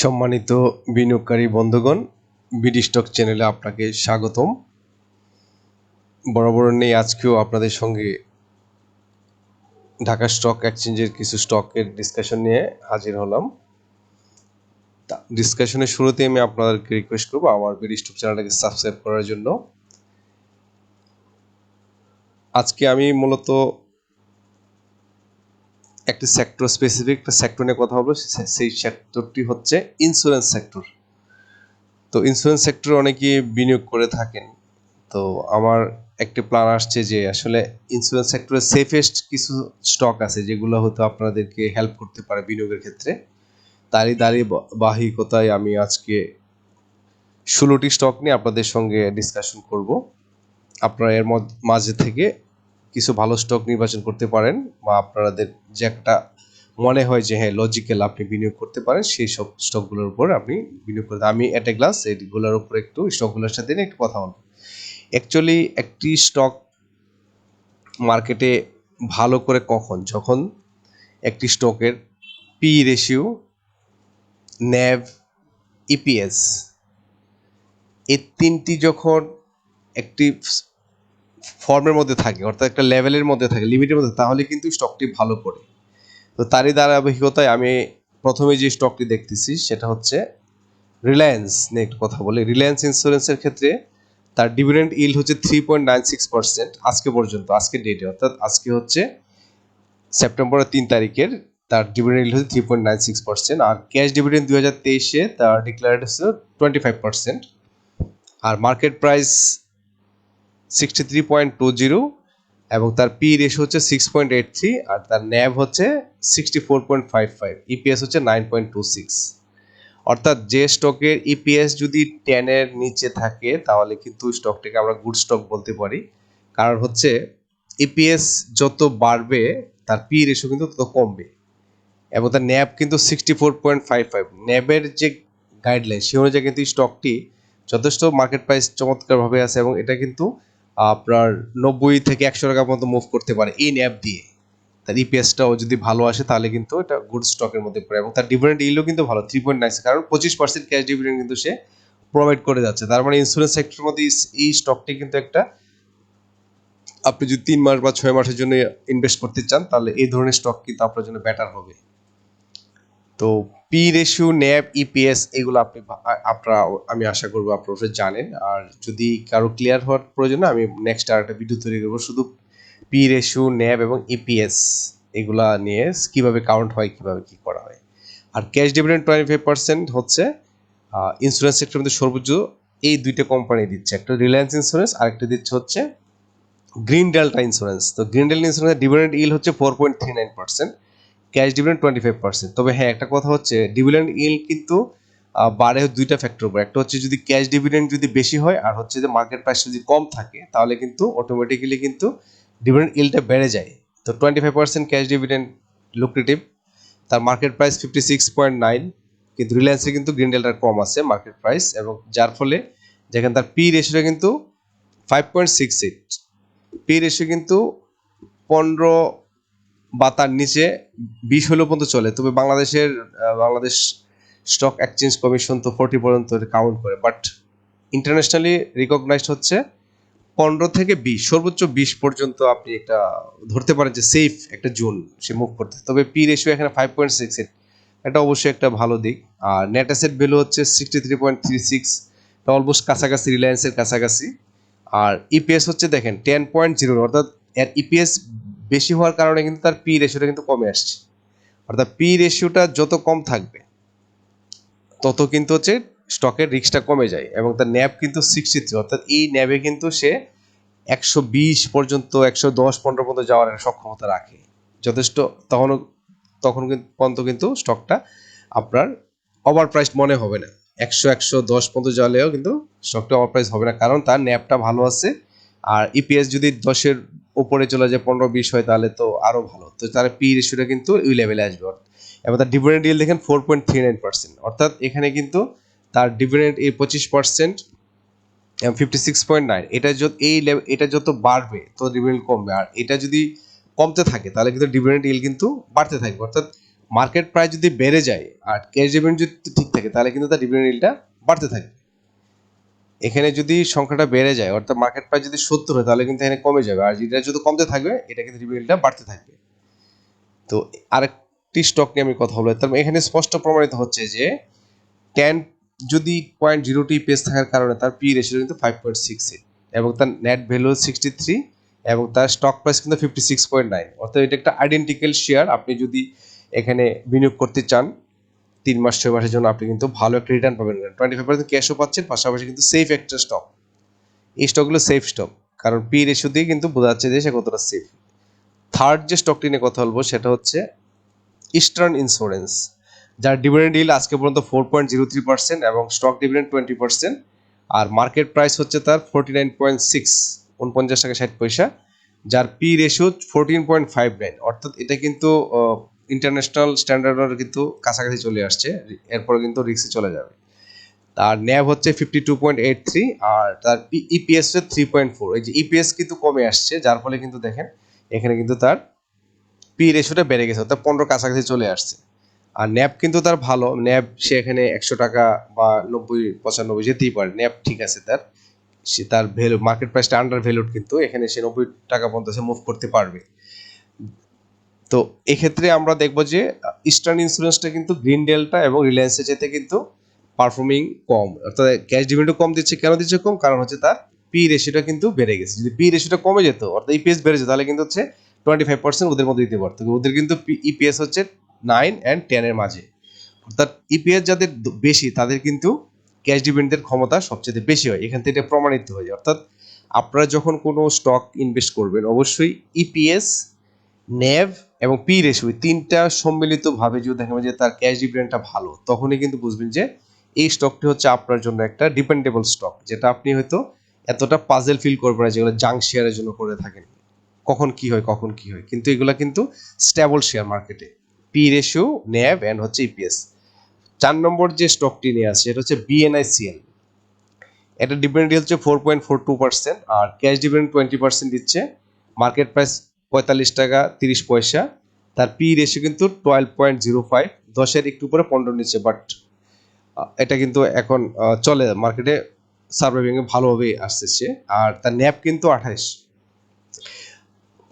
সম্মানিত বিনিয়োগকারী বন্ধুগণ, বিডি স্টক চ্যানেলে আপনাকে স্বাগতম। বরাবর নেই আজকেও আপনাদের সঙ্গে ঢাকা স্টক এক্সচেঞ্জের কিছু স্টকের ডিসকাশন নিয়ে হাজির হলাম। ডিসকাশনের শুরুতে আমি আপনাদেরকে রিকোয়েস্ট করব আমার বিডি স্টক চ্যানেলটাকে সাবস্ক্রাইব করার জন্য। আজকে আমি মূলত একটি সেক্টর স্পেসিফিক সেক্টর নিয়ে কথা বলব সেই সেক্টরটি হচ্ছে ইন্স্যুরেন্স সেক্টর তো ইন্স্যুরেন্স সেক্টরে অনেকে বিনিয়োগ করে থাকেন। তো আমার একটি প্ল্যান আসছে যে আসলে ইন্স্যুরেন্স সেক্টরে সেফেস্ট কিছু স্টক আছে যেগুলো হয়তো আপনাদেরকে হেল্প করতে পারে বিনিয়োগের ক্ষেত্রে। তারই দাঁড়িয়ে বাহিকতায় আমি আজকে ষোলোটি স্টক নিয়ে আপনাদের সঙ্গে ডিসকাশন করব। আপনারা এর মধ্য- মাঝে থেকে কিছু ভালো স্টক নির্বাচন করতে পারেন বা আপনাদের যে একটা মনে হয় যে হ্যাঁ লজিক্যাল আপনি বিনিয়োগ করতে পারেন, সেই সব স্টকগুলোর উপর আপনি বিনিয়োগ করতে আমি এট এ গ্লাস এইগুলোর উপর একটু স্টকগুলোর সাথে নিয়ে একটু কথা বলব। অ্যাকচুয়ালি একটি স্টক মার্কেটে ভালো করে কখন? যখন একটি স্টকের পি রেশিও ন্যাভ ইপিএস এই তিনটি যখন একটি ফর্মের মধ্যে থাকে, অর্থাৎ একটা লেভেলের মধ্যে থাকে লিমিটের মধ্যে তাহলে কিন্তু স্টকটি ভালো করে তো তারই ধারাবাহিকতায় আমি প্রথমে যে স্টকটি দেখতেছি, সেটা হচ্ছে রিলায়েন্স নিয়ে একটু কথা বলি। রিলায়েন্স ইন্স্যুরেন্সের ক্ষেত্রে তার ডিভিডেন্ড ইল্ড হচ্ছে three point nine six percent আজকে পর্যন্ত, আজকের ডেটে অর্থাৎ আজকে হচ্ছে সেপ্টেম্বরের তিন তারিখের তার ডিভিডেন্ড ইল্ড হচ্ছে three point nine six percent আর ক্যাশ ডিভিডেন্ড দুই হাজার তেইশে তার ডিক্লারেড হচ্ছে টোয়েন্টি ফাইভ পার্সেন্ট আর market price sixty three point two zero এবং তার পি রেশিও হচ্ছে সিক্স পয়েন্ট এইট থ্রি আর তার ন্যাব হচ্ছে sixty four point five five EPS হচ্ছে নাইন পয়েন্ট টু সিক্স অর্থাৎ যে স্টকের ইপিএস যদি টেনের নিচে থাকে, তাহলে কিন্তু স্টকটাকে আমরা গুড স্টক বলতে পারি। কারণ হচ্ছে ইপিএস যত বাড়বে, তার পি রেশিও কিন্তু তত কমবে। এবং তার ন্যাব কিন্তু sixty four point five five ন্যাবের যে গাইডলাইন সে অনুযায়ী কিন্তু স্টকটি যথেষ্ট মার্কেট প্রাইস চমৎকারভাবে আছে এবং এটা কিন্তু আপনার নব্বই থেকে একশো টাকা পর্যন্ত মুভ করতে পারে এই ন্যাব দিয়ে। তার ইপিএসটাও যদি ভালো আসে, তাহলে কিন্তু এটা গুড স্টকের মধ্যে পড়ে। এবং তার ডিভিডেন্ড ইলও কিন্তু ভালো থ্রি পয়েন্ট নাইন কারণ পঁচিশ পার্সেন্ট ক্যাশ ডিভিডেন্ড কিন্তু সে প্রোভাইড করে যাচ্ছে। তার মানে ইন্স্যুরেন্স সেক্টরের মধ্যে এই স্টকটি কিন্তু একটা, আপনি যদি তিন মাস বা ছয় মাসের জন্য ইনভেস্ট করতে চান, তাহলে এই ধরনের স্টক কিন্তু আপনার জন্য বেটার হবে। তো পি রেশিও ন্যাব ইপিএস এগুলো আপনি আপনারা আমি আশা করব আপনারা জানেন। আর যদি কারও ক্লিয়ার হওয়ার প্রয়োজন আমি নেক্সট আর একটা ভিডিও তৈরি করব। শুধু পি রেশিও ন্যাব এবং ইপিএস এগুলা নিয়ে কীভাবে কাউন্ট হয়, কীভাবে কি করা হয়। আর cash dividend twenty five percent হচ্ছে ইন্স্যুরেন্স সেক্টরের মধ্যে সর্বোচ্চ এই দুইটা কোম্পানি দিচ্ছে। একটা রিলায়েন্স ইন্স্যুরেন্স আর একটা দিচ্ছে হচ্ছে গ্রিন ডেল্টা ইন্স্যুরেন্স তো গ্রিন ডেল্টা ইন্স্যুরেন্সের ডিভিডেন্ড ইল হচ্ছে four point three nine percent cash dividend twenty five percent তবে হ্যাঁ একটা কথা হচ্ছে ডিভিডেন্ড ইল কিন্তু বাড়ে দুইটা ফ্যাক্টর উপর। একটা হচ্ছে যদি ক্যাশ ডিভিডেন্ড যদি বেশি হয়, আর হচ্ছে যে মার্কেট প্রাইস যদি কম থাকে, তাহলে কিন্তু অটোমেটিক্যালি কিন্তু ডিভিডেন্ড ইলটা বেড়ে যায়। তো twenty five percent cash dividend lucrative তার market price fifty six point nine কিন্তু রিলায়েন্সে কিন্তু গ্রিন ডেল্টার কম আছে মার্কেট প্রাইস এবং যার ফলে যেখানে তার পি রেশিওটা কিন্তু five point six eight P ratio কিন্তু পনেরো বা তার নিচে বিশ হলেও পর্যন্ত চলে। তবে বাংলাদেশের বাংলাদেশ স্টক এক্সচেঞ্জ কমিশন তো ফোর্টি পর্যন্ত কাউন্ট করে। বাট ইন্টারন্যাশনালি রিকগনাইজড হচ্ছে পনেরো থেকে বিশ, সর্বোচ্চ বিশ পর্যন্ত আপনি একটা ধরতে পারেন যে সেফ একটা জোন সে মুভ করতে। তবে পি রেশিও এখানে ফাইভ পয়েন্ট সিক্স এটা অবশ্যই একটা ভালো দিক। আর নেট অ্যাসেট ভ্যালু হচ্ছে sixty three point three six এটা অলমোস্ট কাছাকাছি রিলায়েন্সের কাছাকাছি। আর ইপিএস হচ্ছে দেখেন টেন পয়েন্ট জিরো অর্থাৎ এর ইপিএস বেশি হওয়ার কারণে কিন্তু তার পি রেশিওটা কিন্তু কমে আসছে। অর্থাৎ পি রেশিওটা যত কম থাকবে, তত কিন্তু হচ্ছে স্টকের রিস্কটা কমে যায় এবং তার ন্যাব কিন্তু সিক্সটি থ্রি অর্থাৎ এই ন্যাবে কিন্তু সে একশো বিশ পর্যন্ত, একশো দশ পনেরো পর্যন্ত যাওয়ার সক্ষমতা রাখে। যথেষ্ট তখনও তখন কিন্তু পর্যন্ত কিন্তু স্টকটা আপনার ওভার প্রাইস মনে হবে না। একশো একশো দশ পর্যন্ত যাওয়ালেও কিন্তু স্টকটা ওভার প্রাইস হবে না, কারণ তার ন্যাবটা ভালো আছে। আর ইপিএস যদি দশের উপরে চলে যায় পনেরো, বিশ হয়, তাহলে তো আরও ভালো। তো তার পি রেশিওটা কিন্তু ওই লেভেলে আসবে। এবং তার ডিভিডেন্ড ইল দেখেন four point three nine percent অর্থাৎ এখানে কিন্তু তার ডিভিডেন্ড এই পঁচিশ percent fifty six point nine এটা যত এই এটা যত বাড়বে তো ডিভিডেন্ড কমবে। আর এটা যদি কমতে থাকে, তাহলে কিন্তু ডিভিডেন্ড ইল কিন্তু বাড়তে থাকবে। অর্থাৎ মার্কেট প্রাইস যদি বেড়ে যায় আর ক্যাশ ডিভিডেন্ড যদি ঠিক থাকে, তাহলে কিন্তু তার ডিভিডেন্ড ইলটা বাড়তে থাকবে। এখানে যদি সংখ্যাটা বেড়ে যায়, অর্থাৎ মার্কেট প্রাইস যদি সত্তর হয়, তাহলে কিন্তু এখানে কমে যাবে। আর যেটা যদি কমতে থাকবে, এটা কিন্তু ডিভিডেন্ডটা বাড়তে থাকবে। তো আরেকটি স্টক নিয়ে আমি কথা বলব। তার মানে এখানে স্পষ্ট প্রমাণিত হচ্ছে যে টেন যদি পয়েন্ট জিরো টি পেস থাকার কারণে তার পি রেশিও কিন্তু ফাইভ পয়েন্ট সিক্স এবং তার নেট ভ্যালু সিক্সটি থ্রি এবং তার স্টক প্রাইস কিন্তু ফিফটি সিক্স পয়েন্ট নাইন অর্থাৎ এটা একটা আইডেন্টিক্যাল শেয়ার আপনি যদি এখানে বিনিয়োগ করতে চান তিন মাস, ছয় মাসের জন্য আপনি কিন্তু ভালো একটা রিটার্ন পাবেন। টোয়েন্টি ফাইভ পার্সেন্ট ক্যাশও পাচ্ছেন, পাশাপাশি কিন্তু সেফ একটা স্টক এই স্টকগুলো সেফ স্টক কারণ পি রেশিও দিয়ে কিন্তু বোঝা যাচ্ছে যে সে কতটা সেফ থার্ড যে স্টকটি নিয়ে কথা বলব, সেটা হচ্ছে ইস্টার্ন ইন্স্যুরেন্স যার ডিভিডেন্ড ডিল আজকে পর্যন্ত four point zero three percent এবং স্টক ডিভিডেন্ড টোয়েন্টি পার্সেন্ট আর মার্কেট প্রাইস হচ্ছে তার ফোরটি নাইন পয়েন্ট সিক্স উনপঞ্চাশ টাকা ষাট পয়সা। যার P ratio fourteen point five nine অর্থাৎ এটা কিন্তু ইন্টারন্যাশনাল স্ট্যান্ডার্ডের কিন্তু কাছাকাছি চলে আসছে, এরপরে কিন্তু রিক্সে চলে যাবে। তার ন্যাব হচ্ছে fifty two point eight three আর তার ইপিএস হচ্ছে থ্রি পয়েন্ট ফোর এই যে ইপিএস কিন্তু কমে আসছে, যার ফলে কিন্তু দেখেন, এখানে কিন্তু তার পি রেশিওটা বেড়ে গেছে, অর্থাৎ পনেরো কাছাকাছি চলে আসছে। আর ন্যাপ কিন্তু তার ভালো ন্যাব সে এখানে একশো টাকা বা নব্বই, পঁচানব্বই যেতেই পারে ন্যাব ঠিক আছে তার। সে তার ভ্যালু মার্কেট প্রাইসটা আন্ডার ভ্যালুড কিন্তু এখানে সে নব্বই টাকা পর্যন্ত সে মুভ করতে পারবে। তো এক্ষেত্রে আমরা দেখব যে ইস্টার্ন ইন্স্যুরেন্সটা কিন্তু গ্রিন ডেলটা এবং রিলায়েন্সের যেতে কিন্তু পারফর্মিং কম। অর্থাৎ ক্যাশ ডিভিডেন্টও কম দিচ্ছে। কেন দিচ্ছে কম? কারণ হচ্ছে তার পি রেশিওটা কিন্তু বেড়ে গেছে। যদি পি রেশিওটা কমে যেত, অর্থাৎ ইপিএস বেড়ে যেত, তাহলে কিন্তু হচ্ছে টোয়েন্টি ফাইভ পার্সেন্ট ওদের মধ্যে দিতে পারতো। ওদের কিন্তু ইপিএস হচ্ছে নাইন অ্যান্ড টেনের মাঝে। অর্থাৎ ইপিএস যাদের বেশি, তাদের কিন্তু ক্যাশ ডিভিডেন্টের ক্ষমতা সবচেয়ে বেশি হয়। এখান থেকে এটা প্রমাণিত হয়। অর্থাৎ আপনারা যখন কোনো স্টক ইনভেস্ট করবেন, অবশ্যই ইপিএস নেভ এবং পি রেশিও তিনটা সম্মিলিতভাবে যদি দেখা যে তার ক্যাশ ডিভিডেন্টটা ভালো, তখনই কিন্তু বুঝবেন যে এই স্টকটি হচ্ছে আপনার জন্য একটা ডিপেন্ডেবল স্টক যেটা আপনি হয়তো এতটা পাজেল ফিল করবেন না, যেগুলো জাঙ্ক শেয়ারের জন্য করে থাকেন। কখন কি হয়, কখন কি হয়, কিন্তু এগুলো কিন্তু স্টেবল শেয়ার মার্কেটে পি রেশিও ন্যাভ অ্যান্ড হচ্ছে ইপিএস চার নম্বর যে স্টকটি নিয়ে আসছে, এটা হচ্ছে বিএনআইসিএল এটা ডিভিডেন্ড হচ্ছে four point four two percent আর ক্যাশ ডিভিডেন্ড টোয়েন্টি পার্সেন্ট দিচ্ছে। মার্কেট প্রাইস পঁয়তাল্লিশ টাকা তিরিশ পয়সা। তার পি রেশিও কিন্তু টুয়েলভ পয়েন্ট জিরো ফাইভ দশের একটু উপরে, পনেরো নিচ্ছে বাট এটা কিন্তু এখন চলে। মার্কেটে সার্ভাইভিংয়ে ভালোভাবেই আসতেছে। আর তার ন্যাপ কিন্তু আঠাইশ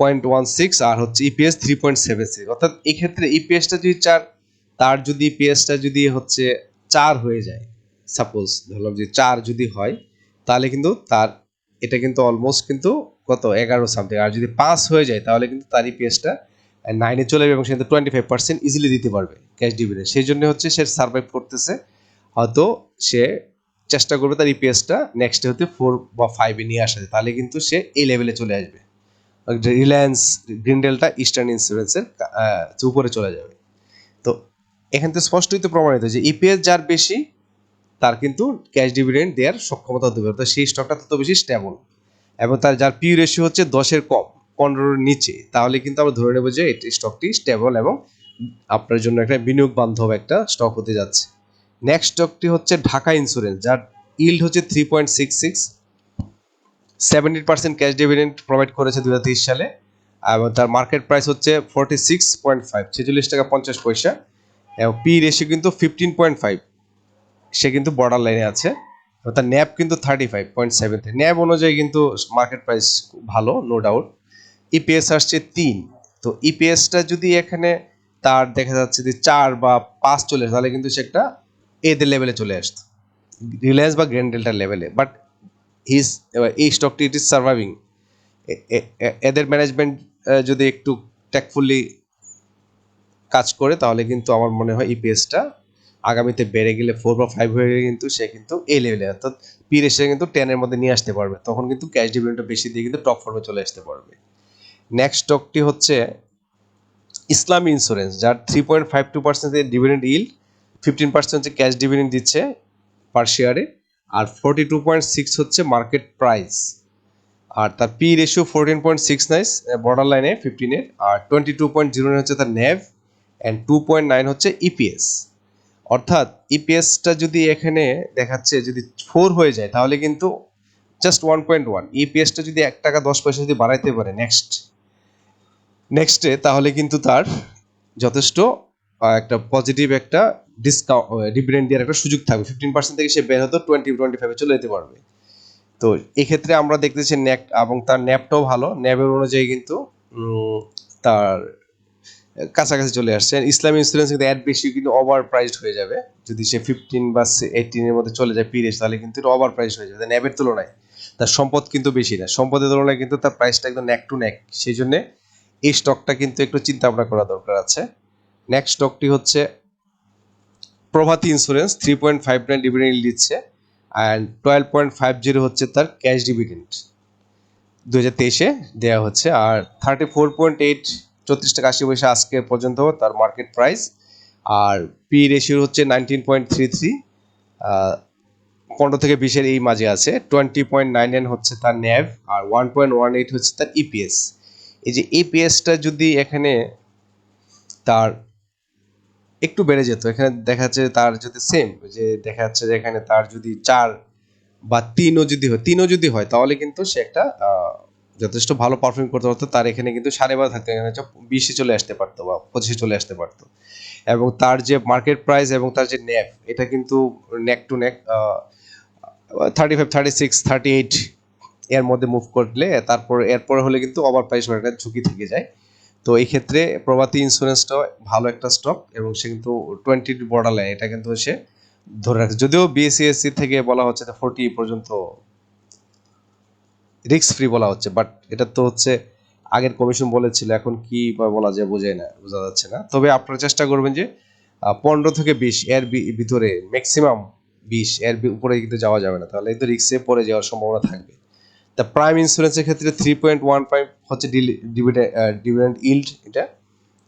পয়েন্ট ওয়ান সিক্স আর হচ্ছে EPS three point seven six অর্থাৎ এক্ষেত্রে ইপিএসটা যদি চার, তার যদি ইপিএসটা যদি হচ্ছে চার হয়ে যায় সাপোজ ধরলাম যে চার যদি হয়, তাহলে কিন্তু তার, এটা কিন্তু অলমোস্ট কিন্তু কত এগারো সামথিং আর যদি পাঁচ হয়ে যায়, তাহলে কিন্তু তার ইপিএসটা নাইনে চলে যাবে এবং সে টোয়েন্টি ফাইভ পার্সেন্ট ইজিলি দিতে পারবে ক্যাশ ডিভিডেন্ড সেই জন্য হচ্ছে সে সার্ভাইভ করতেছে, হয়তো সে চেষ্টা করবে তার ইপিএসটা নেক্সট হতে ফোর বা ফাইভে নিয়ে আসা যায়। তাহলে কিন্তু সে এই লেভেলে চলে আসবে। রিলায়েন্স গ্রিনডেলটা ইস্টার্ন ইন্স্যুরেন্সের উপরে চলে যাবে। তো এখান থেকে স্পষ্টই তো প্রমাণিত যে ইপিএস যার বেশি, তার কিন্তু ক্যাশ ডিভিডেন্ড দেওয়ার সক্ষমতা হতে দেবে অর্থাৎ সেই স্টকটা তত বেশি স্টেবল এবং তার যার পি রেশিও হচ্ছে দশের কম, পনেরোর নিচে। তাহলে কিন্তু আমরা ধরে নেব যে এটি স্টকটি স্টেবল এবং আপনার জন্য একটা বিনিয়োগ বান্ধব একটা স্টক হতে যাচ্ছে। নেক্সট স্টকটি হচ্ছে ঢাকা ইন্স্যুরেন্স যার ইল্ড হচ্ছে three point six six seventy percent cash dividend provide করেছে দুহাজার তেইশ সালে, এবং তার মার্কেট প্রাইস হচ্ছে ফোরটি সিক্স পয়েন্ট ফাইভ ছেচল্লিশ টাকা পঞ্চাশ পয়সা। এবং পি রেশিও কিন্তু ফিফটিন পয়েন্ট ফাইভ সে কিন্তু বর্ডার লাইনে আছে। তার ন্যাপ কিন্তু thirty five point seven three nap অনুযায়ী কিন্তু মার্কেট প্রাইস ভালো নো ডাউট ইপিএস আসছে তিন। তো ইপিএসটা যদি এখানে তার দেখা যাচ্ছে যে চার বা পাঁচ চলে আসে, তাহলে কিন্তু সে একটা এদের লেভেলে চলে আসতো। রিলায়েন্স বা গ্র্যান্ড ডেল্টার লেভেলে বাট হিজ এই স্টকটি ইট ইজ সার্ভাইভিং এদের ম্যানেজমেন্ট যদি একটু ট্যাকফুলি কাজ করে, তাহলে কিন্তু আমার মনে হয় ইপিএসটা আগামীতে বেড়ে গেলে ফোর বা ফাইভ হয়ে গেলে কিন্তু সে কিন্তু এই লেভেলে অর্থাৎ পি রেশিও কিন্তু টেনের মধ্যে নিয়ে আসতে পারবে। তখন কিন্তু ক্যাশ ডিভিডেন্টটা বেশি দিয়ে কিন্তু টপ ফর্মে চলে আসতে পারবে। নেক্সট স্টকটি হচ্ছে ইসলামী ইন্স্যুরেন্স যার three point five two percent dividend yield fifteen percent হচ্ছে ক্যাশ ডিভিডেন্ড দিচ্ছে পার শেয়ারে আর ফোরটি টু পয়েন্ট সিক্স হচ্ছে মার্কেট প্রাইস আর তার P ratio fourteen point six nine border লাইনে ফিফটিনের আর টোয়েন্টি টু পয়েন্ট জিরো হচ্ছে তার NAV and two point nine হচ্ছে ইপিএস অর্থাৎ ইপিএসটা যদি এখানে দেখাচ্ছে যদি ফোর হয়ে যায়, তাহলে কিন্তু জাস্ট ওয়ান পয়েন্ট ওয়ান ইপিএসটা যদি এক টাকা দশ পয়সা যদি বাড়াইতে পারে নেক্সট নেক্সটে তাহলে কিন্তু তার যথেষ্ট একটা পজিটিভ একটা ডিসকাউন্ট ডিভিডেন্ড দেওয়ার একটা সুযোগ থাকবে। ফিফটিন পার্সেন্ট থেকে সে বের হতো টোয়েন্টি টোয়েন্টি ফাইভে চলে যেতে পারবে। তো এক্ষেত্রে আমরা দেখতেছি ন্যাক এবং তার ন্যাপটাও ভালো। ন্যাবের অনুযায়ী কিন্তু তার কাছাকাছি চলে আসছে। ইসলাম ইন্স্যুরেন্স কিন্তু অ্যাড বেশি, কিন্তু ওভার প্রাইসড হয়ে যাবে। যদি সে ফিফটিন বা এইটিনের মধ্যে চলে যায় পিরিয়ড তাহলে কিন্তু ওভার প্রাইস হয়ে যাবে। ন্যাবের তুলনায় তার সম্পদ কিন্তু বেশি না। সম্পদের তুলনায় কিন্তু তার প্রাইসটা একদম ন্যাক টু ন্যাক সেই জন্য এই স্টকটা কিন্তু একটু চিন্তা ভাবনা করা দরকার আছে। নেক্সট স্টকটি হচ্ছে Prabhati Insurance three point five nine dividend দিচ্ছে। And twelve point five zero হচ্ছে তার ক্যাশ ডিভিডেন্ড দু হাজার তেইশে দেওয়া হচ্ছে। আর থার্টি ফোর পয়েন্ট এইট চৌত্রিশ টাকা আশি পয়সা আজকে পর্যন্ত তার মার্কেট প্রাইস আর পি রেশিও হচ্ছে নাইনটিন পয়েন্ট থ্রি থ্রি পনেরো থেকে বিশের এই মাঝে আছে। টোয়েন্টি পয়েন্ট নাইন নাইন হচ্ছে তার ন্যাভ আর ওয়ান পয়েন্ট ওয়ান এইট হচ্ছে তার ইপিএস এই যে ইপিএসটা যদি এখানে তার একটু বেড়ে যেত, এখানে দেখা যাচ্ছে তার যদি সেম যে দেখা যাচ্ছে যে এখানে তার যদি চার বা তিনও যদি হয়, তিনও যদি হয়, তাহলে কিন্তু সে একটা যথেষ্ট ভালো পারফর্ম করতে পারতো, তার এখানে কিন্তু সাড়ে বারো থাকতো, এখানে বিশে চলে আসতে পারতো বা পঁচিশে চলে আসতে পারতো। এবং তার যে মার্কেট প্রাইস এবং তার যে ন্যাপ এটা কিন্তু neck to neck thirty five thirty six thirty eight এর মধ্যে মুভ করলে তারপর, এরপরে হলে কিন্তু ওভার প্রাইস হওয়ার একটা ঝুঁকি থেকে যায়। তো এই ক্ষেত্রে প্রভাতী ইন্স্যুরেন্সটা ভালো একটা স্টক এবং সে কিন্তু টোয়েন্টি বর্ডার লাইন এটা কিন্তু সে ধরে রাখছে যদিও বিএসসি থেকে বলা হচ্ছে ফোরটি পর্যন্ত রিস্ক ফ্রি বলা হচ্ছে বাট এটা তো হচ্ছে আগের কমিশন বলেছিল, এখন কি বলা যায় বোঝায় না, বোঝা যাচ্ছে না। তবে আপনারা চেষ্টা করবেন যে পনেরো থেকে বিশ, এর ভিতরে ম্যাক্সিমাম বিশ, এর উপরে কিন্তু যাওয়া যাবে না, তাহলে কিন্তু রিক্সে পড়ে যাওয়ার সম্ভাবনা থাকবে। তা প্রাইম ইন্স্যুরেন্সের ক্ষেত্রে থ্রি পয়েন্ট ওয়ান ফাইভ হচ্ছে ডিভিডেন্ড ইল্ড এটা,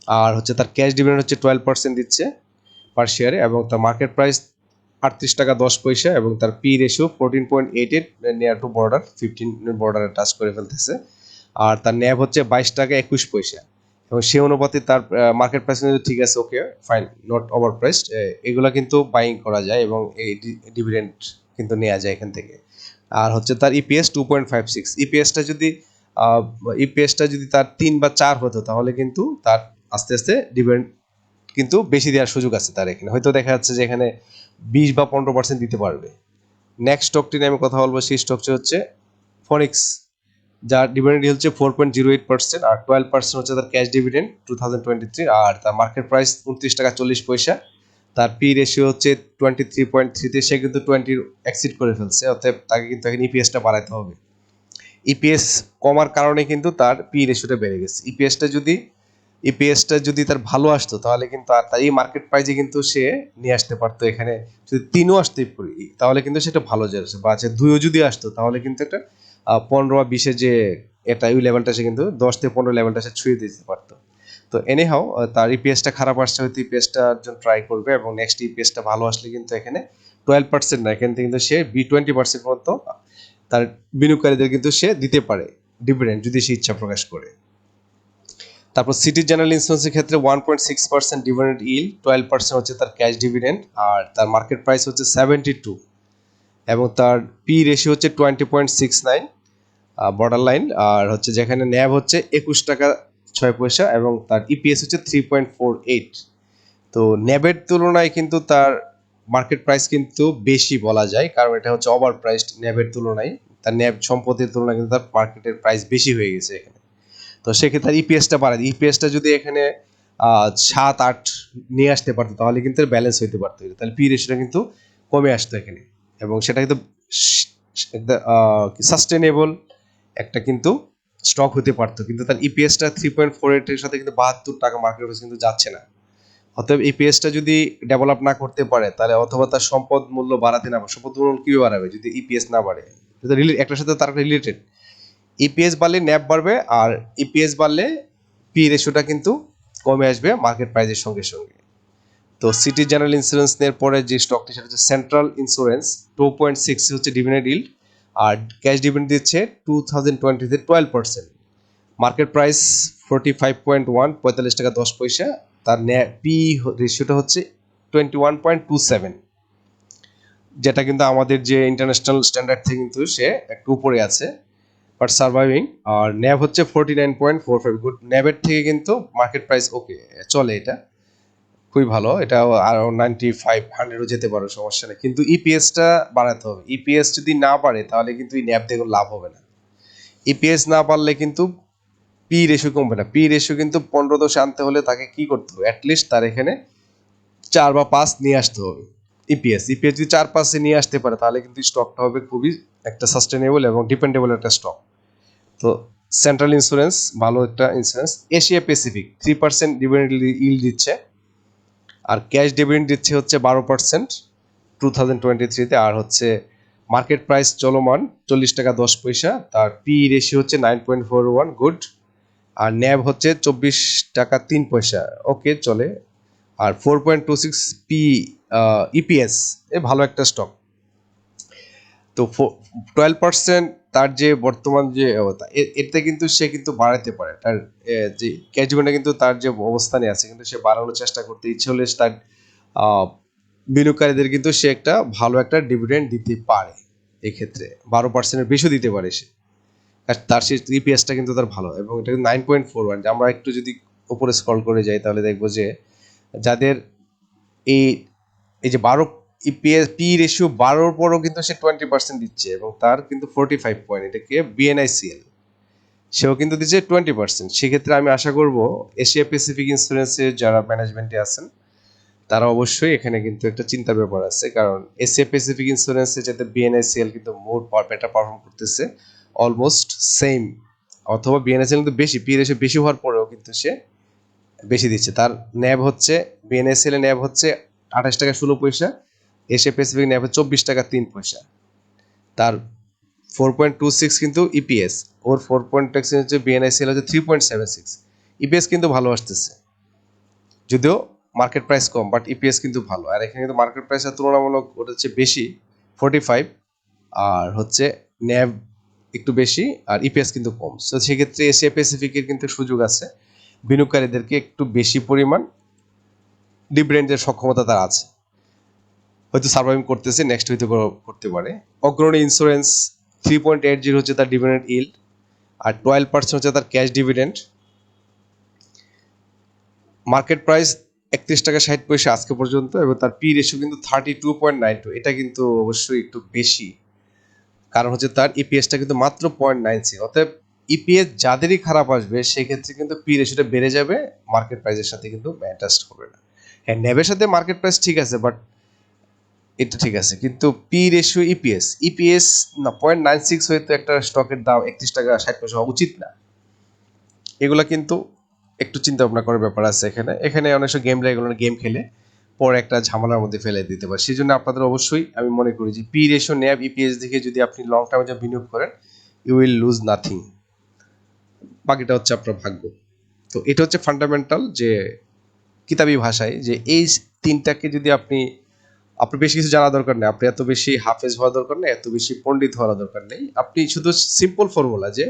আর হচ্ছে তার ক্যাশ ডিভিডেন্ড হচ্ছে টুয়েলভ পার্সেন্ট দিচ্ছে পার শেয়ারে এবং তার মার্কেট প্রাইস আটত্রিশ টাকা দশ পয়সা এবং তার P ratio fourteen point eight eight near to border fifteen বর্ডারে টাচ করে ফেলতেছে। আর তার ন্যাব হচ্ছে বাইশ টাকা একুশ পয়সা। এবং সে অনুপাতে তার মার্কেট প্রাইস কিন্তু ঠিক আছে okay fine not over priced এগুলো কিন্তু বাইং করা যায় এবং এই ডিভিডেন্ড কিন্তু নেওয়া যায় এখান থেকে। আর হচ্ছে তার E EPS two point five six ইপিএসটা যদি ইপিএসটা যদি তার তিন বা চার হতো, তাহলে কিন্তু তার আস্তে আস্তে ডিভিডেন্ড কিন্তু বেশি দেওয়ার সুযোগ আছে তার এখানে। হয়তো দেখা যাচ্ছে যে এখানে বিশ বা পনেরো পার্সেন্ট দিতে পারবে। নেক্সট স্টকটি নিয়ে আমি কথা বলব, সেই স্টকটি হচ্ছে ফনিক্স যার ডিভিডেন্ড হচ্ছে four point zero eight percent আর টুয়েলভ পার্সেন্ট হচ্ছে তার cash dividend two thousand twenty three আর তার মার্কেট প্রাইস উনত্রিশ টাকা চল্লিশ পয়সা। তার পি রেশিও হচ্ছে টোয়েন্টি থ্রি পয়েন্ট থ্রিতে সে কিন্তু টোয়েন্টির এক্সিড করে ফেলছে, অতএব তাকে কিন্তু এখন ইপিএসটা বাড়াতে হবে। ইপিএস কমার কারণে কিন্তু তার পি রেশিওটা বেড়ে গেছে। ইপিএসটা যদি ইপিএসটা যদি তার ভালো আসতো, তাহলে কিন্তু আর তার এই মার্কেট প্রাইজে কিন্তু সে নিয়ে আসতে পারতো এখানে। যদি তিনও আসতে তাহলে কিন্তু সেটা ভালো যাচ্ছে বা আছে দুইও যদি আসতো, তাহলে কিন্তু একটা পনেরো বা বিশে যে এটা ওই লেভেলটা সে কিন্তু দশ থেকে পনেরো লেভেলটা সে ছুঁয়ে দিতে পারতো। তো এনি হাও তার ইপিএসটা খারাপ আসছে, হয়তো ইপিএসটার জন্য ট্রাই করবে এবং নেক্সট ইপিএসটা ভালো আসলে কিন্তু এখানে টুয়েলভ পার্সেন্ট না, এখান কিন্তু সে বি টোয়েন্টি পার্সেন্ট মতো তার বিনিয়োগকারীদের কিন্তু সে দিতে পারে ডিভিডেন্ড যদি সে ইচ্ছা প্রকাশ করে। তারপর সিটি জেনারেল ইন্স্যুরেন্সের ক্ষেত্রে one point six percent dividend yield twelve percent হচ্ছে তার ক্যাশ ডিভিডেন্ড আর তার মার্কেট প্রাইস হচ্ছে সেভেন্টি টু এবং তার পি রেশিও হচ্ছে twenty point six nine border line আর হচ্ছে যেখানে ন্যাব হচ্ছে একুশ টাকা ছয় পয়সা এবং তার ইপিএস হচ্ছে থ্রি পয়েন্ট ফোর এইট তো ন্যাবের তুলনায় কিন্তু তার মার্কেট প্রাইস কিন্তু বেশি বলা যায় কারণ এটা হচ্ছে ওভার প্রাইসড ন্যাবের তুলনায়। তার ন্যাব সম্পত্তির তুলনায় কিন্তু তার মার্কেটের প্রাইস বেশি হয়ে গেছে এখানে। তো সেক্ষেত্রে তার ইপিএসটা বাড়ায় ইপিএসটা যদি এখানে সাত, আট নিয়ে আসতে পারতো, তাহলে কিন্তু ব্যালেন্স হইতে পারতো। তাহলে পি রেশিওটা কিন্তু কমে আসতো এখানে। এবং সেটা কিন্তু সাস্টেনেবল একটা কিন্তু স্টক হতে পারতো। কিন্তু তার ইপিএসটা থ্রি পয়েন্ট ফোর এইটের সাথে কিন্তু বাহাত্তর টাকা মার্কেট কিন্তু যাচ্ছে না। অতএব ইপিএসটা যদি ডেভেলপ না করতে পারে, তাহলে অথবা তার সম্পদ মূল্য বাড়াতে না সম্পদ মূল্য কীভাবে বাড়াবে? যদি ইপিএস না বাড়ে একটার সাথে তার রিলেটেড ইপিএস বাড়লে ন্যাপ বাড়বে আর ইপিএস বাড়লে পি রেশিওটা কিন্তু কমে আসবে মার্কেট প্রাইসের সঙ্গে সঙ্গে। তো সিটি জেনারেল ইন্স্যুরেন্স এর পরে যে স্টকটি সেটা হচ্ছে Central Insurance two point six হচ্ছে ডিভিডেন্ড ইল্ড আর ক্যাশ ডিভিডেন্ড দিচ্ছে টু থাউজেন্ড টোয়েন্টিতে twelve percent market price forty five point one পঁয়তাল্লিশ টাকা দশ পয়সা, তার পি রেশিওটা হচ্ছে twenty one point two seven যেটা কিন্তু আমাদের যে ইন্টারন্যাশনাল স্ট্যান্ডার্ড থেকে কিন্তু সে একটু উপরে আছে। বাট সার্ভাইভিং আর ন্যাব হচ্ছে forty nine point four five good ন্যাবের থেকে কিন্তু মার্কেট প্রাইস ওকে চলে এটা, খুবই ভালো, এটা আরও নাইনটি ফাইভ হান্ড্রেডও যেতে পারে, সমস্যা নেই, কিন্তু ইপিএসটা বাড়াতে হবে ইপিএস যদি না বাড়ে, তাহলে কিন্তু এই ন্যাপ দিয়ে লাভ হবে না ইপিএস না পারলে কিন্তু পি রেশিও কমবে না পি রেশিও কিন্তু পনেরো দশে আনতে হলে তাকে কি করতে হবে অ্যাটলিস্ট তার এখানে চার বা পাঁচ নিয়ে আসতে হবে ইপিএস ইপিএস যদি চার পাঁচে নিয়ে আসতে পারে, তাহলে কিন্তু স্টকটা হবে খুবই একটা সাস্টেনেবল এবং ডিপেন্ডেবল একটা স্টক তো সেন্ট্রাল ইন্স্যুরেন্স ভালো একটা insurance Asia Pacific three percent dividend yield দিচ্ছে। আর ক্যাশ ডিভিডেন্ড দিচ্ছে হচ্ছে বারো পার্সেন্ট টু থাউজেন্ড টোয়েন্টি থ্রিতে আর হচ্ছে মার্কেট প্রাইস চলমান, চল্লিশ টাকা দশ পয়সা। তার পি রেশিও হচ্ছে nine point four one good আর ন্যাব হচ্ছে চব্বিশ টাকা তিন পয়সা। ওকে চলে। আর four point two six P EPS এ ভালো একটা স্টক তো টুয়েলভ পার্সেন্ট তার যে বর্তমান যে অবস্থা এতে কিন্তু সে কিন্তু বাড়াতে পারে। তার যে ক্যাচমেন্টে কিন্তু তার যে অবস্থানে আছে, কিন্তু সে বাড়ানোর চেষ্টা করতে ইচ্ছে হলে তার বিনিয়োগকারীদের কিন্তু সে একটা ভালো একটা ডিভিডেন্ড দিতে পারে এক্ষেত্রে। বারো পার্সেন্টের বেশি দিতে পারে সে। তার সে ইপিএসটা কিন্তু তার ভালো। এবং এটা নাইন পয়েন্ট ফোর ওয়ান আমরা একটু যদি উপরে স্ক্রল করে যাই, তাহলে দেখব যে যাদের এই এই যে বারো ইপিএস পি রেশিও বারোর পরও কিন্তু সে টোয়েন্টি পার্সেন্ট দিচ্ছে এবং তার কিন্তু ফোর্টি ফাইভ পয়েন্ট এটাকে বিএনআইসিএল সেও কিন্তু দিচ্ছে টোয়েন্টি পার্সেন্ট সেক্ষেত্রে আমি আশা করব এশিয়া প্যাসিফিক ইন্স্যুরেন্সের যারা ম্যানেজমেন্টে আছেন, তারা অবশ্যই এখানে কিন্তু একটা চিন্তার ব্যাপার আছে, কারণ এশিয়া প্যাসিফিক ইন্স্যুরেন্সে যাতে বিএনআইসিএল কিন্তু মোর বেটার পারফর্ম করতেছে অলমোস্ট সেম অথবা বিএনআইসিএল কিন্তু বেশি পি রেশিও বেশি হওয়ার পরেও কিন্তু সে বেশি দিচ্ছে। তার ন্যাব হচ্ছে বিএনএসএল এর ন্যাব হচ্ছে আঠাশ টাকা ষোলো পয়সা এশিয়া প্যাসিফিক ন্যাব চব্বিশ টাকা তিন পয়সা। তার ফোর পয়েন্ট টু সিক্স কিন্তু ইপিএস ওর ফোর পয়েন্ট হচ্ছে বিএনআইসিএল হচ্ছে three point seven six EPS কিন্তু ভালো আসতেছে। যদিও মার্কেট প্রাইস কম বাট ইপিএস কিন্তু ভালো। আর এখানে কিন্তু মার্কেট প্রাইসের তুলনামূলক ওটা হচ্ছে বেশি ফোর্টি ফাইভ আর হচ্ছে ন্যাব একটু বেশি, আর ইপিএস কিন্তু কম। সো সেক্ষেত্রে এশিয়া প্যাসিফিকের কিন্তু সুযোগ আছে। বিনিয়োগকারীদেরকে একটু বেশি পরিমাণ ডিভিডেন্ডের সক্ষমতা তার আছে। হয়তো সার্ভাইভ করতেছে নেক্সট হয়তো করতে পারে। Agrani Insurance three point eight zero হচ্ছে তার ডিভিডেন্ড ইল্ড আর টুয়েলভ পার্সেন্ট হচ্ছে তার ক্যাশ ডিভিডেন্ড মার্কেট প্রাইস একত্রিশ টাকা ষাট পয়সা আজকে পর্যন্ত এবং তার পি রেশিও কিন্তু thirty two point nine two এটা কিন্তু অবশ্যই একটু বেশি। কারণ হচ্ছে তার ইপিএসটা কিন্তু মাত্র পয়েন্ট নাইন সি অতএব ইপিএস যাদেরই খারাপ আসবে, সেক্ষেত্রে কিন্তু পি রেশিওটা বেড়ে যাবে মার্কেট প্রাইসের সাথে কিন্তু অ্যাডজাস্ট হবে না। হ্যাঁ ন্যাবের সাথে মার্কেট প্রাইস ঠিক আছে বাট এটা ঠিক আছে। কিন্তু পি রেশিও ইপিএস ইপিএস না পয়েন্ট নাইন সিক্স হয়তো একটা স্টকের দাম একত্রিশ টাকা, ষাট পয়সা হওয়া উচিত না। এগুলা কিন্তু একটু চিন্তা ভাবনা করার ব্যাপার আছে এখানে। এখানে অনেক সময় গেম এগুলো গেম খেলে, পরে একটা ঝামেলার মধ্যে ফেলে দিতে পারে। সেই জন্য আপনাদের অবশ্যই আমি মনে করি যে পি রেশিও ন্যাব ইপিএস দেখে যদি আপনি লং টার্মে যা বিনিয়োগ করেন ইউ উইল লুজ নাথিং বাকিটা হচ্ছে আপনার ভাগ্য। তো এটা হচ্ছে ফান্ডামেন্টাল যে কিতাবি ভাষায় যে এই তিনটাকে যদি আপনি আপনার বেশি কিছু জানা দরকার নেই, আপনি এত বেশি হাফেজ হওয়া দরকার নেই, এত বেশি পণ্ডিত হওয়ার দরকার নেই। আপনি শুধু সিম্পল ফর্মুলা যে,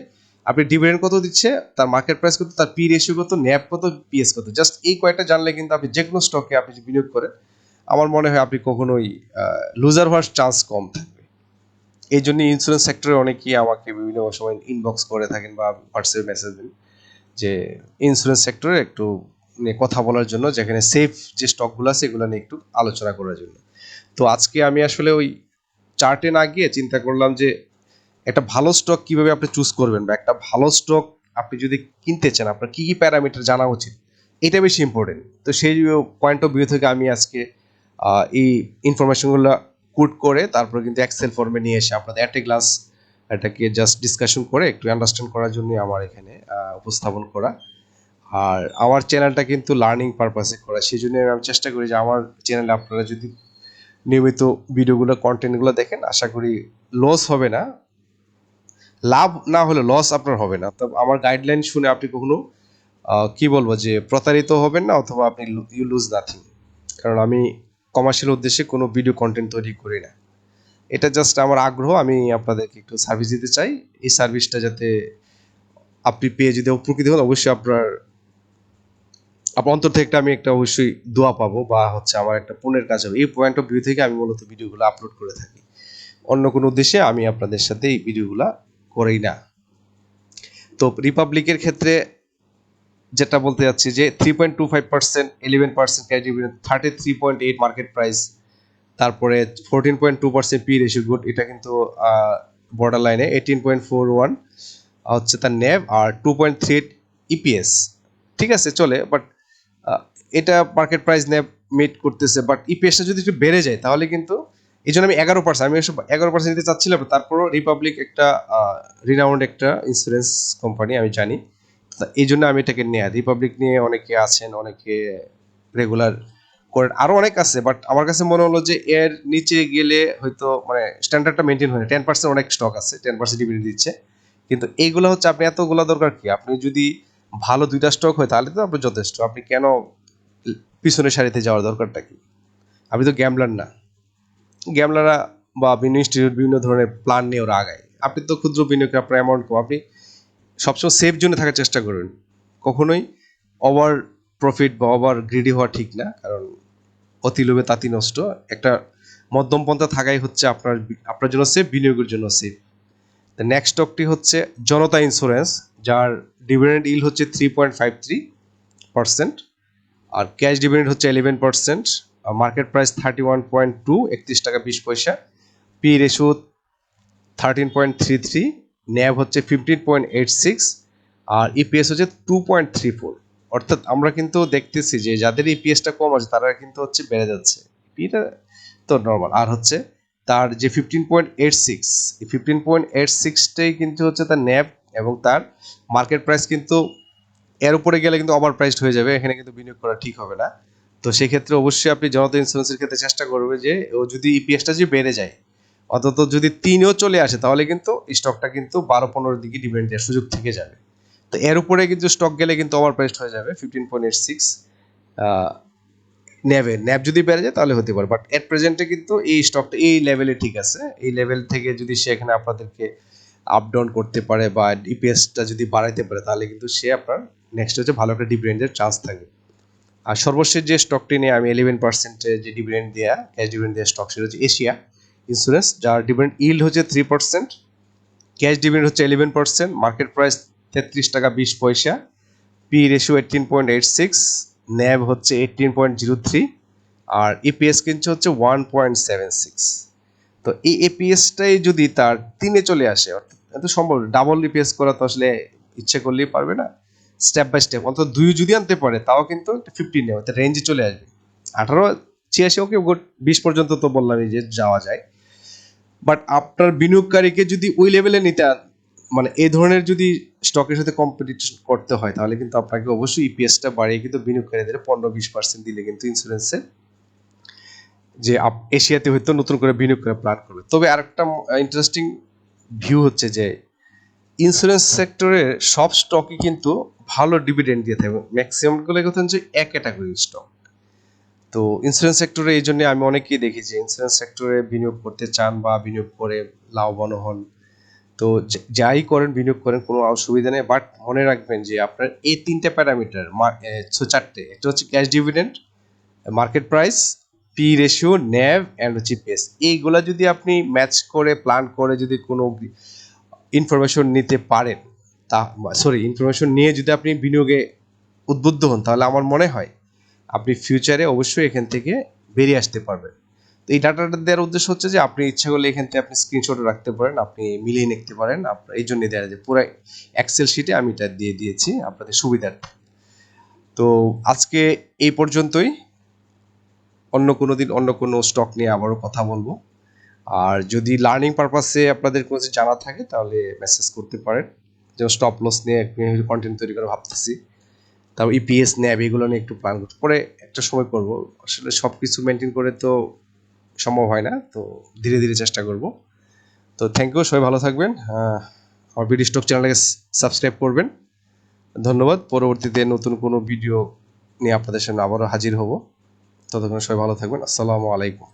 আপনি ডিভিডেন্ড কত দিচ্ছে, তার মার্কেট প্রাইস কত, তার পি রেশিও কত ন্যাপ কত পিএস কত জাস্ট এই কয়েকটা জানলে কিন্তু আপনি যে কোনো স্টকে আপনি বিনিয়োগ করেন, আমার মনে হয় আপনি কখনোই লুজার হওয়ার চান্স কম থাকবে। এই জন্য ইন্স্যুরেন্স সেক্টরে অনেকেই আমাকে বিভিন্ন সময় ইনবক্স করে থাকেন বা হোয়াটসঅ্যাপে মেসেজ দেন যে ইন্স্যুরেন্স সেক্টরে একটু কথা বলার জন্য, যেখানে সেফ যে স্টকগুলো আছে, এগুলো নিয়ে একটু আলোচনা করার জন্য। তো আজকে আমি আসলে ওই চার্টে না গিয়ে চিন্তা করলাম যে একটা ভালো স্টক কীভাবে আপনি চুজ করবেন বা একটা ভালো স্টক আপনি যদি কিনতে চান, আপনার কি কি প্যারামিটার জানা উচিত, এটা বেশি ইম্পর্টেন্ট তো সেই পয়েন্ট অফ ভিউ থেকে আমি আজকে এই ইনফরমেশনগুলো কুট করে তারপর কিন্তু এক্সেল ফর্মে নিয়ে এসে আপনাদের অ্যাট এ গ্লাস এটাকে জাস্ট ডিসকাশন করে একটু আন্ডারস্ট্যান্ড করার জন্য আমার এখানে উপস্থাপন করা। আর আমার চ্যানেলটা কিন্তু লার্নিং পারপাসে করা। সেই জন্য আমি চেষ্টা করি যে আমার চ্যানেলে আপনারা যদি নিয়মিত ভিডিওগুলো কন্টেন্টগুলো দেখেন, আশা করি লস হবে না। লাভ না হলে লস আপনার হবে না। তো আমার গাইডলাইন শুনে আপনি কখনো কি বলব যে প্রতারিত হবেন না অথবা আপনি ইউ লুজ নাথিং কারণ আমি কমার্শিয়াল উদ্দেশ্যে কোনো ভিডিও কন্টেন্ট তৈরি করি না। এটা জাস্ট আমার আগ্রহ, আমি আপনাদেরকে একটু সার্ভিস দিতে চাই। এই সার্ভিসটা যাতে আপনি পেয়ে যদি উপকৃত হন, অবশ্যই আপনার আপনার অন্তর থেকে আমি একটা অবশ্যই দোয়া পাবো বা হচ্ছে আমার একটা পুণ্যের কাজ হবে। এই পয়েন্ট অফ ভিউ থেকে আমি মূলত ভিডিওগুলো আপলোড করে থাকি। অন্য কোনো উদ্দেশ্যে আমি আপনাদের সাথে এই ভিডিওগুলো করেই না। তো রিপাবলিকের ক্ষেত্রে যেটা বলতে যাচ্ছি যে three point two five percent eleven percent thirty three point eight market price তারপরে fourteen point two percent P ratio good এটা কিন্তু বর্ডার লাইনে এইটিন পয়েন্ট ফোর ওয়ান হচ্ছে তার নেভ আর two point three eight EPS ঠিক আছে, চলে but এটা মার্কেট প্রাইস নেভ মিট করতেছে বাট ইপিএসটা যদি একটু বেড়ে যায়, তাহলে কিন্তু এই জন্য আমি এগারো পার্সেন্ট আমি এগারো পার্সেন্ট নিতে চাচ্ছিলাম। তারপরও রিপাবলিক একটা রিনাউন্ড একটা ইন্স্যুরেন্স কোম্পানি আমি জানি। এই জন্য আমি এটাকে নেয়া। রিপাবলিক নিয়ে অনেকে আছেন, অনেকে রেগুলার করেন আরও অনেক আছে বাট আমার কাছে মনে হলো যে এর নিচে গেলে হয়তো মানে স্ট্যান্ডার্ডটা মেনটেন হয় টেন পার্সেন্ট অনেক স্টক আছে টেন পার্সেন্ট ডিভিডেন্ড দিচ্ছে। কিন্তু এইগুলো হচ্ছে, আপনি এতগুলো দরকার কি? আপনি যদি ভালো দুইটা স্টক হয়, তাহলে তো আপনি যথেষ্ট। আপনি কেন পিছনের সারিতে যাওয়ার দরকারটা কি? আপনি তো গ্যামলার না। গ্যামলাররা বা বিভিন্ন ইনস্টিটিউট বিভিন্ন ধরনের প্ল্যান নিয়ে ওরা আগায়। আপনি তো ক্ষুদ্র বিনিয়োগে আপনার অ্যামাউন্ট কম। আপনি সবসময় সেফ জোনে থাকার চেষ্টা করবেন কখনোই ওভার প্রফিট বা ওভার গ্রিডি হওয়া ঠিক না, কারণ অতি লোভে তাঁতি নষ্ট। একটা মধ্যম পন্থা থাকাই হচ্ছে আপনার আপনার জন্য সেফ বিনিয়োগের জন্য সেফ নেক্সট স্টকটি হচ্ছে জনতা ইন্স্যুরেন্স যার ডিভিডেন্ড ইল হচ্ছে three point five three percent আর ক্যাশ ডিভিডেন্ড হচ্ছে eleven percent market price thirty one point two একত্রিশ টাকা বিশ পয়সা। P ratio thirteen point three three NAV হচ্ছে ফিফটিন পয়েন্ট এইট সিক্স আর ইপিএস হচ্ছে টু পয়েন্ট থ্রি ফোর অর্থাৎ আমরা কিন্তু দেখতেছি যে যাদের ইপিএসটা কম আছে, তারা কিন্তু হচ্ছে বেড়ে যাচ্ছে। এটা তো নর্মাল আর হচ্ছে তার যে fifteen point eight six fifteen point eight সিক্সটাই কিন্তু হচ্ছে তার ন্যাব এবং তার মার্কেট প্রাইস কিন্তু এর উপরে গেলে কিন্তু ওভার প্রাইসড হয়ে যাবে, এখানে কিন্তু বিনিয়োগ করা ঠিক হবে না। তো সেক্ষেত্রে অবশ্যই আপনি জনতা ইন্স্যুরেন্সের ক্ষেত্রে চেষ্টা করবে যে, ও যদি ইপিএসটা যদি বেড়ে যায়, অন্তত যদি তিনও চলে আসে, তাহলে কিন্তু স্টকটা কিন্তু বারো পনেরোর দিকে ডিভিডেন্ড দেওয়ার সুযোগ থেকে যাবে। তো এর উপরে কিন্তু স্টক গেলে কিন্তু ওভার প্রাইসড হয়ে যাবে ফিফটিন পয়েন্ট এইট সিক্স ন্যাবে ন্যাব যদি বেড়ে যায়, তাহলে হতে পারে। বাট এট প্রেজেন্টে কিন্তু এই স্টকটা এই লেভেলে ঠিক আছে। এই লেভেল থেকে যদি সে এখানে আপনাদেরকে আপ ডাউন করতে পারে বা ইপিএসটা যদি বাড়াইতে পারে, তাহলে কিন্তু সে আপনার নেক্সট হচ্ছে ভালো একটা ডিভিডেন্ডের চান্স থাকে আর সর্বশেষ যে স্টকটি নিয়ে আমি ইলেভেন পার্সেন্টে যে ডিভিডেন্ড দেওয়া ক্যাশ ডিভিডেন্ড দেওয়া স্টক সেটা হচ্ছে এশিয়া ইন্স্যুরেন্স যার ডিভিডেন্ড ইল্ড হচ্ছে থ্রি পার্সেন্ট ক্যাশ ডিভিডেন্ড হচ্ছে ইলেভেন পার্সেন্ট মার্কেট প্রাইস তেত্রিশ টাকা বিশ পয়সা P ratio eighteen point eight six NAV হচ্ছে এইটিন পয়েন্ট জিরো থ্রি আর ইপিএস কিন্তু হচ্ছে ওয়ান পয়েন্ট সেভেন সিক্স তো এই এপিএসটাই যদি তার তিনে চলে আসে, অর্থাৎ এত সম্ভব ডাবল ইপিএস করা তো আসলে ইচ্ছে করলেই পারবে না। স্টেপ বাই স্টেপ অন্তত দুই যদি আনতে পারে, তাও কিন্তু ফিফটিন নেই রেঞ্জে চলে আসবে। আঠারো, ছিয়াশি ওকে বিশ পর্যন্ত তো বললামই যে যাওয়া যায়। বাট আপনার বিনিয়োগকারীকে যদি ওই লেভেলে নিতে মানে এই ধরনের যদি স্টকের সাথে কম্পিটিশন করতে হয়, তাহলে কিন্তু আপনাকে অবশ্যই ইপিএসটা বাড়িয়ে কিন্তু বিনিয়োগকারীদের পনেরো, বিশ পার্সেন্ট দিলে কিন্তু ইন্স্যুরেন্সে যে এশিয়াতে হয়তো নতুন করে বিনিয়োগ করে প্ল্যান করবে। তবে আরেকটা ইন্টারেস্টিং ভিউ হচ্ছে যে ইন্স্যুরেন্স সেক্টরের সব স্টকই কিন্তু ভালো ডিভিডেন্ড দিয়ে থাকে ম্যাক্সিমামগুলো কথা হচ্ছে এক ক্যাটাগরির স্টক তো ইন্স্যুরেন্স সেক্টরে এই জন্য আমি অনেকেই দেখি যে ইন্স্যুরেন্স সেক্টরে বিনিয়োগ করতে চান বা বিনিয়োগ করে লাভবান হন। তো যাই করেন, বিনিয়োগ করেন, কোনো অসুবিধা নেই। বাট মনে রাখবেন যে আপনার এই তিনটে প্যারামিটার চারটে। একটা হচ্ছে cash dividend market price P ratio NAV and হচ্ছে পেস এইগুলা যদি আপনি ম্যাচ করে প্ল্যান করে যদি কোনো ইনফরমেশন নিতে পারেন, তা সরি ইনফরমেশন নিয়ে যদি আপনি বিনিয়োগে উদ্বুদ্ধ হন, তাহলে আমার মনে হয় আপনি ফিউচারে অবশ্যই এখান থেকে বেরিয়ে আসতে পারবেন। তো এই ডাটাটা দেওয়ার উদ্দেশ্য হচ্ছে যে, আপনি ইচ্ছা করলে এখান থেকে আপনি স্ক্রিনশট রাখতে পারেন, আপনি মিলিয়ে নিতে পারেন। আপনার এই জন্য দেওয়া যে, পুরো এক্সেল শিটে আমি এটা দিয়ে দিয়েছি আপনাদের সুবিধার্থে। তো আজকে এই পর্যন্তই। অন্য কোনো দিন অন্য কোনো স্টক নিয়ে আবারও কথা বলব। আর যদি লার্নিং পারপাসে আপনাদের কোনো জানা থাকে, তাহলে মেসেজ করতে পারেন। যেমন স্টপ লস নিয়ে কন্টেন্ট তৈরি করে ভাবতেছি। তারপর ইপিএস ন্যাব এগুলো নিয়ে একটু প্ল্যান করতে পরে একটা সময় করব। আসলে সব কিছু মেনটেন করে তো সম্ভব হয় না, তো ধীরে ধীরে চেষ্টা করব। তো থ্যাংক ইউ সবাই ভালো থাকবেন। আমার বিডি স্টক চ্যানেলকে সাবস্ক্রাইব করবেন। ধন্যবাদ। পরবর্তীতে নতুন কোনো ভিডিও নিয়ে আপনাদের সামনে আবারও হাজির হব। ততক্ষণ সবাই ভালো থাকবেন। আসসালামু আলাইকুম।